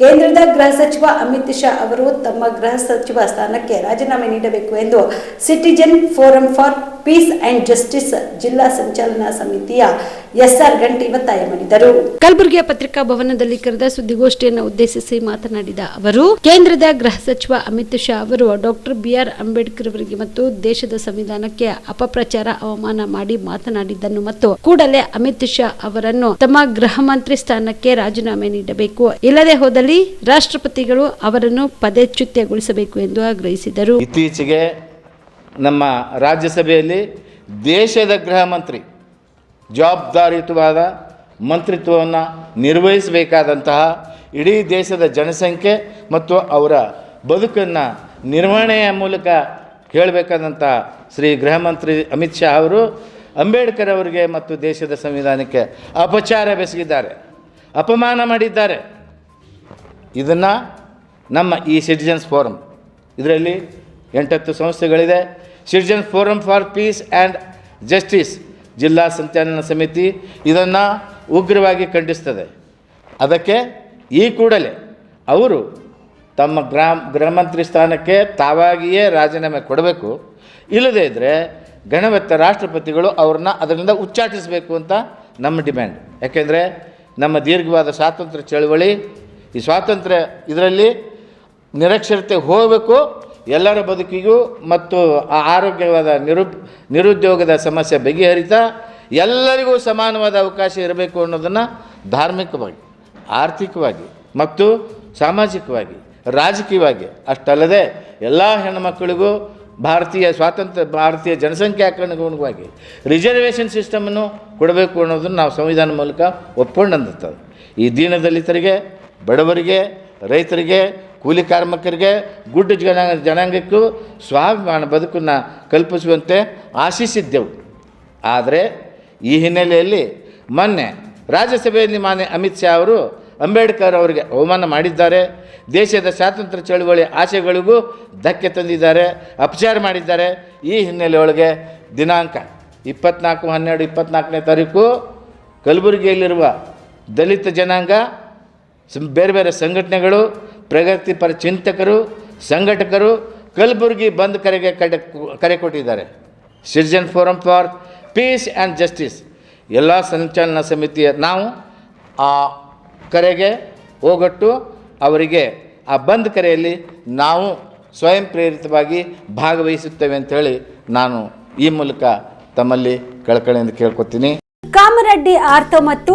ಕೇಂದ್ರದ ಗೃಹ ಸಚಿವ ಅಮಿತ್ ಶಾ ಅವರು ತಮ್ಮ ಗೃಹ ಸಚಿವ ಸ್ಥಾನಕ್ಕೆ ರಾಜೀನಾಮೆ ನೀಡಬೇಕು ಎಂದು citizen forum for peace and justice ಜಿಲ್ಲಾ ಸಂಚಾಲನಾ ಸಮಿತಿಯ ಎಸ್ಆರ್ ಗಂಟಿ ಒತ್ತಾಯ ಮಾಡಿದರು ಕಲಬುರಗಿಯ ಪತ್ರಿಕಾ ಭವನದಲ್ಲಿ ಕರೆದ ಸುದ್ದಿಗೋಷ್ಠಿಯನ್ನು ಉದ್ದೇಶಿಸಿ ಮಾತನಾಡಿದ ಅವರು ಕೇಂದ್ರದ ಗೃಹ ಸಚಿವ ಅಮಿತ್ ಶಾ ಅವರು ಡಾಕ್ಟರ್ ಬಿಆರ್ ಅಂಬೇಡ್ಕರ್ ಅವರಿಗೆ ಮತ್ತು ದೇಶದ ಸಂವಿಧಾನಕ್ಕೆ ಅಪಪ್ರಚಾರ ಅವಮಾನ ಮಾಡಿ ಮಾತನಾಡಿದ್ದನ್ನು ಮತ್ತು ಕೂಡಲೇ ಅಮಿತ್ ಶಾ ಅವರನ್ನು ತಮ್ಮ ಗೃಹ ಮಂತ್ರಿ ಸ್ಥಾನಕ್ಕೆ ರಾಜೀನಾಮೆ ನೀಡಬೇಕು. ಇಲ್ಲದೆ ಹೋದಲ್ಲಿ ರಾಷ್ಟ್ರಪತಿಗಳು ಅವರನ್ನು ಪದಚ್ಯುತಿಗೊಳಿಸಬೇಕು ಎಂದು ಆಗ್ರಹಿಸಿದರು. ಇತ್ತೀಚೆಗೆ ನಮ್ಮ ರಾಜ್ಯಸಭೆಯಲ್ಲಿ ದೇಶದ ಗೃಹ ಮಂತ್ರಿ ಜವಾಬ್ದಾರಿಯುತವಾದ ಮಂತ್ರಿತ್ವವನ್ನು ನಿರ್ವಹಿಸಬೇಕಾದಂತಹ ಇಡೀ ದೇಶದ ಜನಸಂಖ್ಯೆ ಮತ್ತು ಅವರ ಬದುಕನ್ನು ನಿರ್ವಹಣೆಯ ಮೂಲಕ ಹೇಳಬೇಕಾದಂಥ ಶ್ರೀ ಗೃಹ ಮಂತ್ರಿ ಅಮಿತ್ ಶಾ ಅವರು ಅಂಬೇಡ್ಕರ್ ಅವರಿಗೆ ಮತ್ತು ದೇಶದ ಸಂವಿಧಾನಕ್ಕೆ ಅಪಚಾರ ಬೆಸಗಿದ್ದಾರೆ, ಅಪಮಾನ ಮಾಡಿದ್ದಾರೆ. ಇದನ್ನು ನಮ್ಮ ಈ ಸಿಟಿಜನ್ಸ್ ಫೋರಮ್ ಇದರಲ್ಲಿ ಎಂಟತ್ತು ಸಂಸ್ಥೆಗಳಿದೆ. Citizens forum for peace and justice ಜಿಲ್ಲಾ ಸಂಚಾಲನ ಸಮಿತಿ ಇದನ್ನು ಉಗ್ರವಾಗಿ ಖಂಡಿಸ್ತದೆ. ಅದಕ್ಕೆ ಈ ಕೂಡಲೇ ಅವರು ತಮ್ಮ ಗ್ರಾಮ, ಗೃಹ ಮಂತ್ರಿ ಸ್ಥಾನಕ್ಕೆ ತಾವಾಗಿಯೇ ರಾಜೀನಾಮೆ ಕೊಡಬೇಕು. ಇಲ್ಲದೇ ಇದ್ದರೆ ಗಣವತ್ತ ರಾಷ್ಟ್ರಪತಿಗಳು ಅವ್ರನ್ನ ಅದರಿಂದ ಉಚ್ಚಾಟಿಸಬೇಕು ಅಂತ ನಮ್ಮ ಡಿಮ್ಯಾಂಡ್. ಯಾಕೆಂದರೆ ನಮ್ಮ ದೀರ್ಘವಾದ ಸ್ವಾತಂತ್ರ್ಯ ಚಳವಳಿ, ಈ ಸ್ವಾತಂತ್ರ್ಯ ಇದರಲ್ಲಿ ನಿರಕ್ಷರತೆ ಹೋಗಬೇಕು ಎಲ್ಲರ ಬದುಕಿಗೂ ಮತ್ತು ಆ ಆರೋಗ್ಯವಾದ ನಿರು ನಿರುದ್ಯೋಗದ ಸಮಸ್ಯೆ ಬಗೆಹರಿತಾ ಎಲ್ಲರಿಗೂ ಸಮಾನವಾದ ಅವಕಾಶ ಇರಬೇಕು ಅನ್ನೋದನ್ನು ಧಾರ್ಮಿಕವಾಗಿ, ಆರ್ಥಿಕವಾಗಿ ಮತ್ತು ಸಾಮಾಜಿಕವಾಗಿ, ರಾಜಕೀಯವಾಗಿ ಅಷ್ಟಲ್ಲದೆ ಎಲ್ಲ ಹೆಣ್ಣುಮಕ್ಕಳಿಗೂ ಭಾರತೀಯ ಸ್ವಾತಂತ್ರ್ಯ, ಭಾರತೀಯ ಜನಸಂಖ್ಯಾಕರಣಗುಣವಾಗಿ ರಿಸರ್ವೇಷನ್ ಸಿಸ್ಟಮನ್ನು ಕೊಡಬೇಕು ಅನ್ನೋದನ್ನು ನಾವು ಸಂವಿಧಾನ ಮೂಲಕ ಒಪ್ಕೊಂಡಂದಿರ್ತದೆ ಈ ದೀನದಲಿತರಿಗೆ, ಬಡವರಿಗೆ, ರೈತರಿಗೆ ಕೂಲಿ ಕಾರ್ಮಿಕರಿಗೆ, ಗುಡ್ಡ ಜನಾಂಗ, ಜನಾಂಗಕ್ಕೂ ಸ್ವಾಭಿಮಾನ ಬದುಕನ್ನು ಕಲ್ಪಿಸುವಂತೆ ಆಶಿಸಿದ್ದೆವು. ಆದರೆ ಈ ಹಿನ್ನೆಲೆಯಲ್ಲಿ ಮೊನ್ನೆ ರಾಜ್ಯಸಭೆಯಲ್ಲಿ ಮಾನ್ಯ ಅಮಿತ್ ಶಾ ಅವರು ಅಂಬೇಡ್ಕರ್ ಅವರಿಗೆ ಅವಮಾನ ಮಾಡಿದ್ದಾರೆ. ದೇಶದ ಸ್ವಾತಂತ್ರ್ಯ ಚಳುವಳಿ ಆಶೆಗಳಿಗೂ ಧಕ್ಕೆ ತಂದಿದ್ದಾರೆ, ಅಪಚಾರ ಮಾಡಿದ್ದಾರೆ. ಈ ಹಿನ್ನೆಲೆಯೊಳಗೆ ದಿನಾಂಕ ಇಪ್ಪತ್ನಾಲ್ಕು, ಹನ್ನೆರಡು, ಇಪ್ಪತ್ನಾಲ್ಕನೇ ತಾರೀಕು ಕಲಬುರಗಿಯಲ್ಲಿರುವ ದಲಿತ ಜನಾಂಗ, ಬೇರೆ ಬೇರೆ ಸಂಘಟನೆಗಳು ಪ್ರಗತಿಪರ ಚಿಂತಕರು, ಸಂಘಟಕರು ಕಲಬುರಗಿ ಬಂದ್ ಕರೆಗೆ ಕಡೆ ಕರೆ ಕೊಟ್ಟಿದ್ದಾರೆ. Citizen forum for peace and justice ಎಲ್ಲ ಸಂಚಾಲನಾ ಸಮಿತಿಯ ನಾವು ಆ ಕರೆಗೆ ಹೋಗೊಟ್ಟು ಅವರಿಗೆ ಆ ಬಂದ್ ಕರೆಯಲ್ಲಿ ನಾವು ಸ್ವಯಂ ಪ್ರೇರಿತವಾಗಿ ಭಾಗವಹಿಸುತ್ತೇವೆ ಅಂಥೇಳಿ ನಾನು ಈ ಮೂಲಕ ತಮ್ಮಲ್ಲಿ ಕಳಕಳಿಯಿಂದ ಕೇಳ್ಕೊತೀನಿ. ಕಾಮರೆಡ್ಡಿ ಆರ್ತೋ ಮತ್ತು